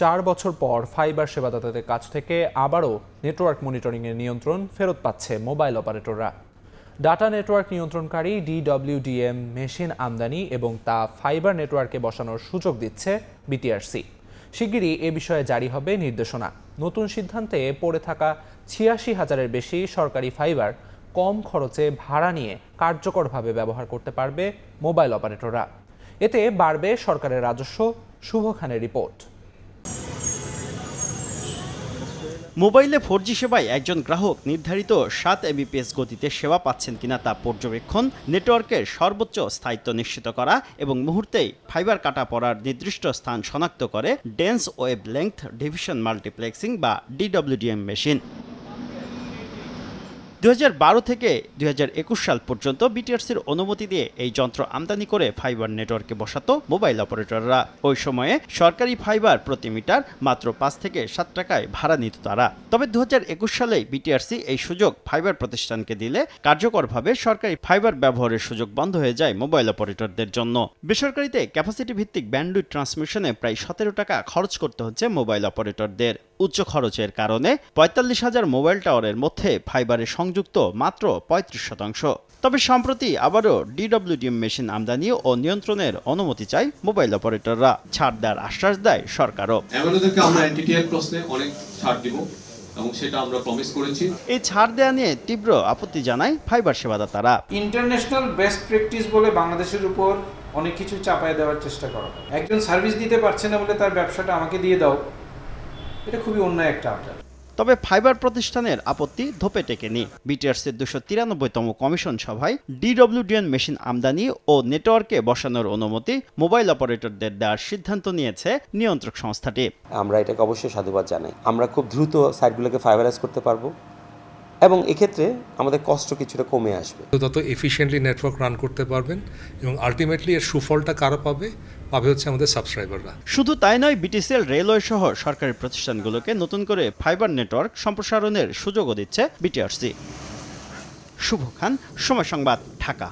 চার বছর পর ফাইবার সেবাদাতাদের কাছ থেকে আবারও নেটওয়ার্ক মনিটরিংয়ের নিয়ন্ত্রণ ফেরত পাচ্ছে মোবাইল অপারেটররা। ডাটা নেটওয়ার্ক নিয়ন্ত্রণকারী ডিডব্লিউডিএম মেশিন আমদানি এবং তা ফাইবার নেটওয়ার্কে বসানোর সুযোগ দিচ্ছে বিটিআরসি। শিগগিরই এ বিষয়ে জারি হবে নির্দেশনা। নতুন সিদ্ধান্তে পড়ে থাকা ছিয়াশি হাজারের বেশি সরকারি ফাইবার কম খরচে ভাড়া নিয়ে কার্যকরভাবে ব্যবহার করতে পারবে মোবাইল অপারেটররা। এতে বাড়বে সরকারের রাজস্ব। শুভ খানের রিপোর্ট। মোবাইলে ফোর সেবায় একজন গ্রাহক নির্ধারিত সাত এমবিপিএস গতিতে সেবা পাচ্ছেন কিনা তা পর্যবেক্ষণ, নেটওয়ার্কের সর্বোচ্চ স্থায়িত্ব নিশ্চিত করা এবং মুহূর্তেই ফাইবার কাটা পড়ার নির্দিষ্ট স্থান শনাক্ত করে dense wavelength division multiplexing বা ডিডব্লিউডিএম মেশিন দুই হাজার বারো থেকে দুই হাজার একুশ সাল পর্যন্ত বিটিআরসির অনুমতি দিয়ে এই যন্ত্র আমদানি করে ফাইবার নেটওয়ার্কে বসাতো মোবাইল অপারেটররা। ওই সময়ে সরকারি ফাইবার প্রতি মিটার মাত্র পাঁচ থেকে সাত টাকায় ভাড়া নিত তারা। তবে দু সালে বিটিআরসি এই সুযোগ ফাইবার প্রতিষ্ঠানকে দিলে কার্যকরভাবে সরকারি ফাইবার ব্যবহারের সুযোগ বন্ধ হয়ে যায় মোবাইল অপারেটরদের জন্য। বেসরকারিতে ক্যাপাসিটি ভিত্তিক ব্যান্ডউইথ ট্রান্সমিশনে প্রায় সতেরো টাকা খরচ করতে হচ্ছে মোবাইল অপারেটরদের। উচ্চ খরচের কারণে পঁয়তাল্লিশ হাজার মোবাইল টাওয়ারের মধ্যে ফাইবারে সংযুক্ত মাত্র পঁয়ত্রিশ শতাংশ। তবে সম্প্রতি আবারও ডিডব্লিউডিএম মেশিন আমদানি ও নিয়ন্ত্রণের অনুমতি চায় মোবাইল অপারেটররা। ছাড় দেওয়ার আশ্বাস দেয় সরকারও। আমরা এনটিটিআর প্রশ্নে অনেক ছাড় দিব এবং সেটা আমরা প্রমিস করেছি। এই ছাড় দেয়া নিয়ে তীব্র আপত্তি জানায় ফাইবার সেবাদাতারা। ইন্টারন্যাশনাল বেস্ট প্র্যাকটিস বলে বাংলাদেশের উপর অনেক কিছু চাপায় দেওয়ার চেষ্টা করা একজন সার্ভিস দিতে পারছে না বলে তার ব্যবসাটা আমাকে দিয়ে দাও। এটা খুবই অন্যায় একটা আবদার। তবে ফাইবার প্রতিষ্ঠানের আপত্তি ধোপে টেকেনি। বিটিআরসির দুশো তিরানব্বইতম কমিশন সভায় ডিডব্লিউডিএন মেশিন আমদানি ও নেটওয়ার্কে বসানোর অনুমতি মোবাইল অপারেটরদের দেওয়ার সিদ্ধান্ত নিয়েছে নিয়ন্ত্রক সংস্থাটি। আমরা এটাকে অবশ্যই সাধুবাদ জানাই। আমরা খুব দ্রুত সাইটগুলোকে ফাইবারাইজ করতে পারব এবং এক্ষেত্রে আমাদের কষ্ট কিছুটা কমে আসবে। তত এফিশিয়েন্টলি নেটওয়ার্ক রান করতে পারবেন এবং আলটিমেটলি এর সুফলটা কারা পাবে পাবে হচ্ছে আমাদের সাবস্ক্রাইবাররা শুধু তাই নয় বিটিসিএল রেলওয়ে সহ সরকারি প্রতিষ্ঠানগুলোকে নতুন করে ফাইবার নেটওয়ার্ক সম্প্রসারণের সুযোগও দিচ্ছে বিটিআরসি শুভ খান, সময় সংবাদ, ঢাকা।